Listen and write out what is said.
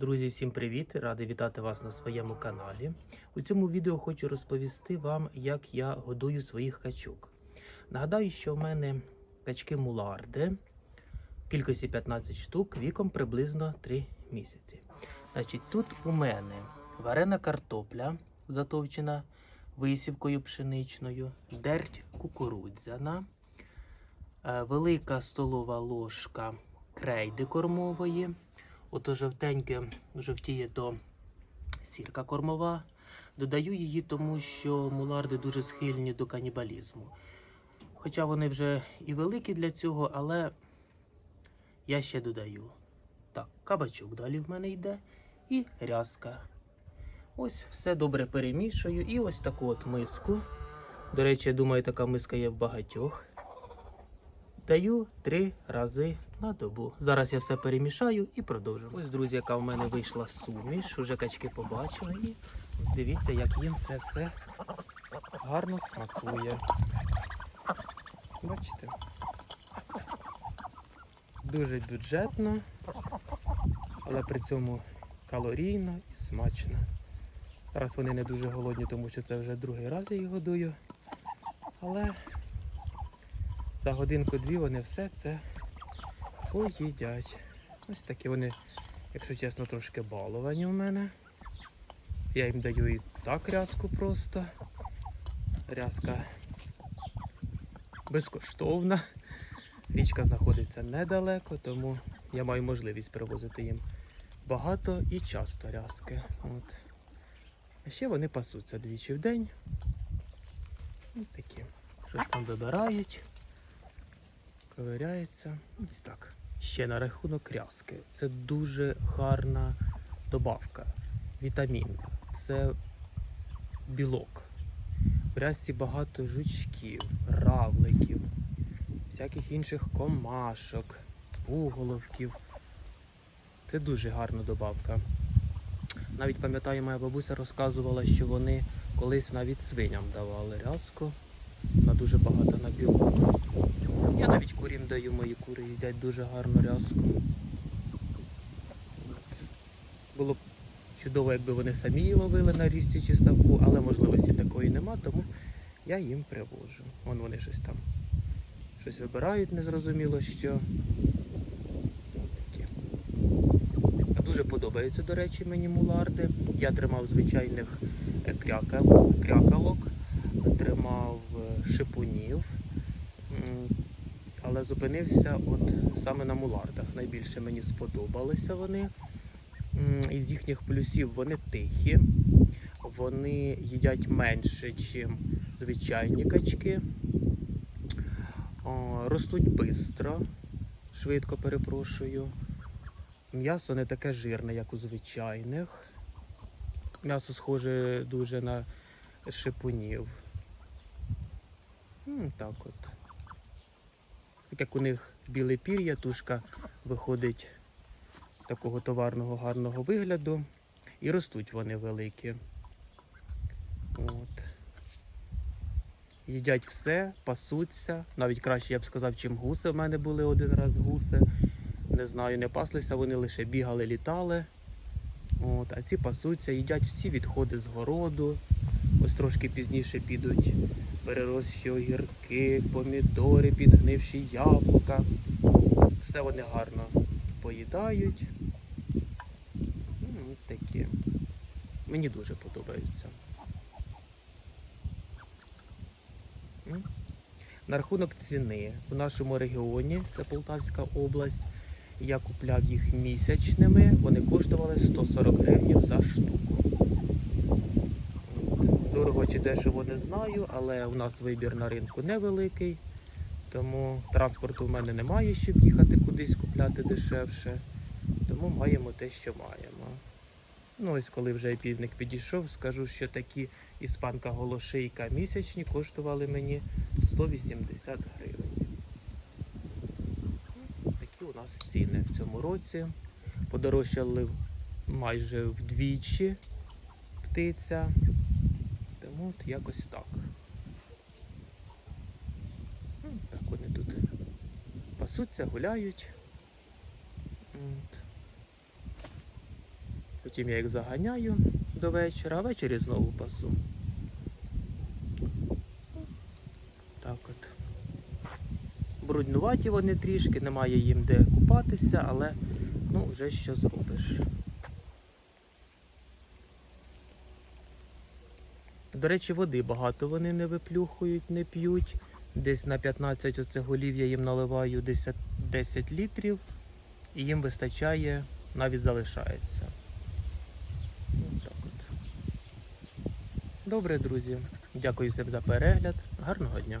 Друзі, всім привіт! Радий вітати вас на своєму каналі. У цьому відео хочу розповісти вам, як я годую своїх качок. Нагадаю, що в мене качки муларди кількості 15 штук віком приблизно 3 місяці. Значить, тут у мене варена картопля затовчена висівкою пшеничною, дерть кукурудзяна, е, велика столова ложка крейди кормової. Ото жовтеньке жовтіє то сірка кормова. Додаю її, тому що муларди дуже схильні до канібалізму. Хоча вони вже і великі для цього, але я ще додаю. Так, кабачок далі в мене йде і рязка. Ось все добре перемішую. І ось таку от миску. До речі, я думаю, така миска є в багатьох. Даю три рази на добу. Зараз я все перемішаю і продовжимо. Ось, друзі, яка в мене вийшла суміш. Уже качки побачили. І дивіться, як їм це все гарно смакує. Бачите? Дуже бюджетно, але при цьому калорійно і смачно. Зараз вони не дуже голодні, тому що це вже другий раз я їх годую. Але за годинку-дві вони все це поїдять. Ось такі вони, якщо чесно, трошки баловані в мене. Я їм даю і так рязку просто. Рязка безкоштовна. Річка знаходиться недалеко, тому я маю можливість привозити їм багато і часто рязки. От. А ще вони пасуться двічі в день. Ось такі. Щось там вибирають ковиряється. Ось так. Ще на рахунок рязки. Це дуже гарна добавка. Вітамін. Це білок. В рязці багато жучків, равликів, всяких інших комашок, пуголовків. Це дуже гарна добавка. Навіть пам'ятаю, моя бабуся розказувала, що вони колись навіть свиням давали рязку. Вона дуже багата на білок. Я навіть курім даю, мої кури їдять дуже гарну рязку. Було б чудово, якби вони самі ловили на річці чи ставку, але можливості такої нема, тому я їм привожу. Вон вони щось там щось вибирають, незрозуміло що. А Дуже подобаються, до речі, мені муларди. Я тримав звичайних е, крякалок, тримав е, шипунів. Але зупинився от саме на мулардах. Найбільше мені сподобалися вони. Із їхніх плюсів вони тихі, вони їдять менше, ніж звичайні качки. Ростуть швидко, швидко перепрошую. М'ясо не таке жирне, як у звичайних. М'ясо схоже дуже на шипунів. Так от. Як у них біле пір'я, тушка виходить такого товарного гарного вигляду. І ростуть вони великі. От. Їдять все, пасуться. Навіть краще, я б сказав, чим гуси. В мене були один раз гуси. Не знаю, не паслися, вони лише бігали, літали. От. А ці пасуться, їдять всі відходи з городу. Ось трошки пізніше підуть переросші огірки, помідори, підгнивші яблука. Все вони гарно поїдають. Ну, такі. Мені дуже подобаються. На рахунок ціни в нашому регіоні, це Полтавська область, я купляв їх місячними, вони коштували 140 гривень за штуку. Чи дешево не знаю, але у нас вибір на ринку невеликий, тому транспорту в мене немає, щоб їхати кудись купляти дешевше. Тому маємо те, що маємо. Ну ось коли вже півник підійшов, скажу, що такі іспанка голошейка місячні коштували мені 180 гривень. Такі у нас ціни в цьому році. Подорожчали майже вдвічі птиця. Тому от якось так. Ну, Так вони тут пасуться, гуляють. От. Потім я їх заганяю до вечора, а ввечері знову пасу. Так от. Бруднуваті вони трішки, немає їм де купатися, але ну, вже що зробиш. До речі, води багато вони не виплюхують, не п'ють. Десь на 15 оце голів я їм наливаю 10, 10 літрів, і їм вистачає, навіть залишається. Так от. Добре, друзі. Дякую всім за перегляд. Гарного дня.